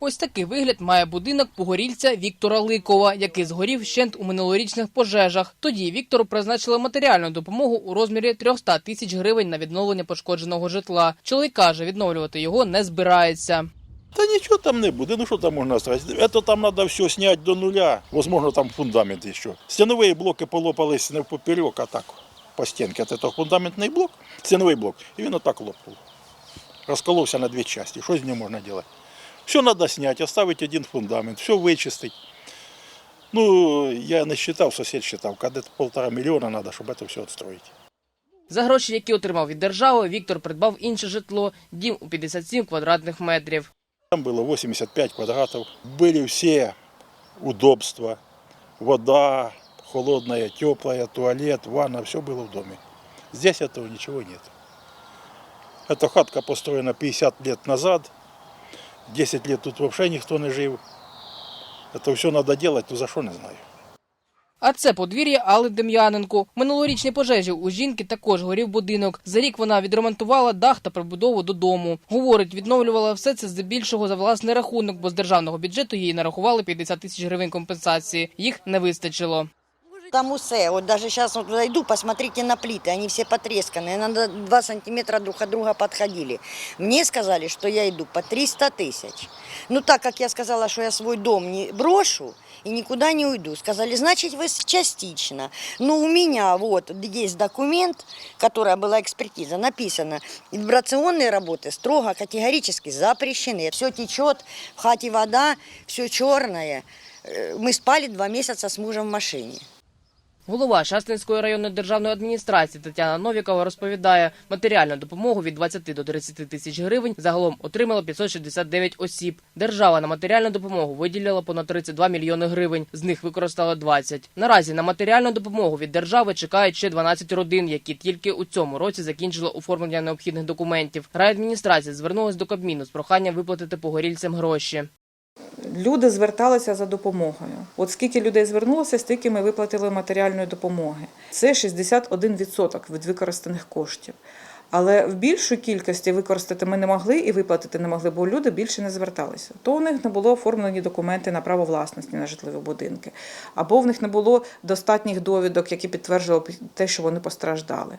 Ось такий вигляд має будинок погорільця Віктора Ликова, який згорів щент у минулорічних пожежах. Тоді Віктору призначили матеріальну допомогу у розмірі 300 тисяч гривень на відновлення пошкодженого житла. Чоловік каже, відновлювати його не збирається. Та нічого там не буде, ну що там можна строить? Це там треба все зняти до нуля, возможно там фундамент ще. Стінові блоки полопались не поперек, а так по стінці. Це фундаментний блок, стіновий блок, і він отак лопнув. Розколовся на дві частини. Що з ним можна робити? Все треба зняти, оставити один фундамент, все вичистити. Ну, я не считав, сусід считав, коли полтора мільйона треба, щоб це все відстроїти. За гроші, які отримав від держави, Віктор придбав інше житло, дім у 57 квадратних метрів. Там было 85 квадратов. Были все удобства. Вода холодная, теплая, туалет, ванна, все было в доме. Здесь этого ничего нет. Эта хатка построена 50 лет назад. 10 лет тут вообще никто не жив. Это все надо делать, ну за что не знаю. А це подвір'я Алли Дем'яненко. Минулорічні пожежі у жінки також горів будинок. За рік вона відремонтувала дах та прибудову додому. Говорить, відновлювала все це здебільшого за власний рахунок, бо з державного бюджету їй нарахували 50 тисяч гривень компенсації. Їх не вистачило. Там усе, вот даже сейчас вот зайду, посмотрите на плиты, они все потресканные, на 2 сантиметра друг от друга подходили. Мне сказали, что я иду по 300 тысяч. Ну так как я сказала, что я свой дом не брошу и никуда не уйду, сказали, значит вы частично. Но у меня вот есть документ, которая была экспертиза, написано, вибрационные работы строго категорически запрещены. Все течет, в хате вода, все черное. Э, Мы спали два месяца с мужем в машине. Голова Шастинської районної державної адміністрації Тетяна Новікова розповідає, матеріальну допомогу від 20 до 30 тисяч гривень загалом отримало 569 осіб. Держава на матеріальну допомогу виділила понад 32 мільйони гривень. З них використала 20. Наразі на матеріальну допомогу від держави чекають ще 12 родин, які тільки у цьому році закінчили оформлення необхідних документів. Райадміністрація звернулась до Кабміну з проханням виплатити погорільцям гроші. Люди зверталися за допомогою. От скільки людей звернулося, стільки ми виплатили матеріальної допомоги. Це 61% від використаних коштів. Але в більшій кількості використати ми не могли і виплатити не могли, бо люди більше не зверталися. То у них не було оформлені документи на право власності на житлові будинки, або в них не було достатніх довідок, які підтверджували те, що вони постраждали.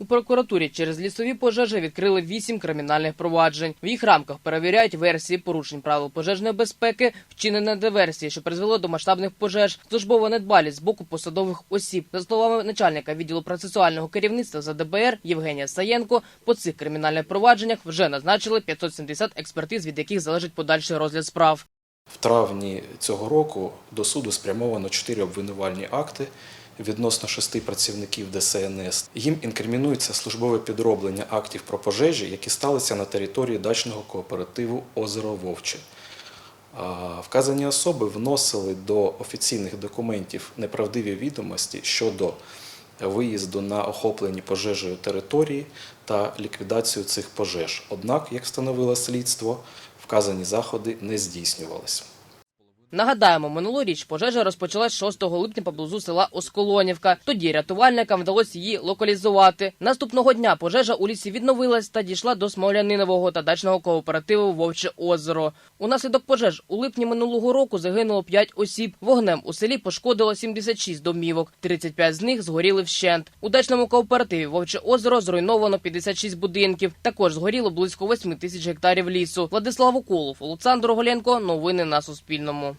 У прокуратурі через лісові пожежі відкрили вісім кримінальних проваджень. В їх рамках перевіряють версії порушень правил пожежної безпеки, вчинене диверсії, що призвело до масштабних пожеж, службова недбалість з боку посадових осіб. За словами начальника відділу процесуального керівництва за ДБР Євгенія Саєнко, по цих кримінальних провадженнях вже назначили 570 експертиз, від яких залежить подальший розгляд справ. В травні цього року до суду спрямовано чотири обвинувальні акти відносно шести працівників ДСНС. Їм інкримінується службове підроблення актів про пожежі, які сталися на території дачного кооперативу Озеро Вовче. Вказані особи вносили до офіційних документів неправдиві відомості щодо виїзду на охоплені пожежею території та ліквідацію цих пожеж. Однак, як встановило слідство, вказані заходи не здійснювалися. Нагадаємо, минулоріч пожежа розпочалась 6 липня поблизу села Осколонівка. Тоді рятувальникам вдалося її локалізувати. Наступного дня пожежа у лісі відновилась та дійшла до Смолянинового та дачного кооперативу Вовче озеро. Унаслідок пожеж у липні минулого року загинуло 5 осіб. Вогнем у селі пошкодило 76 домівок. 35 з них згоріли вщент. У дачному кооперативі Вовче озеро зруйновано 56 будинків. Також згоріло близько 8 тисяч гектарів лісу. Владислав Уколов, Олександр Голенко. Новини на Суспільному.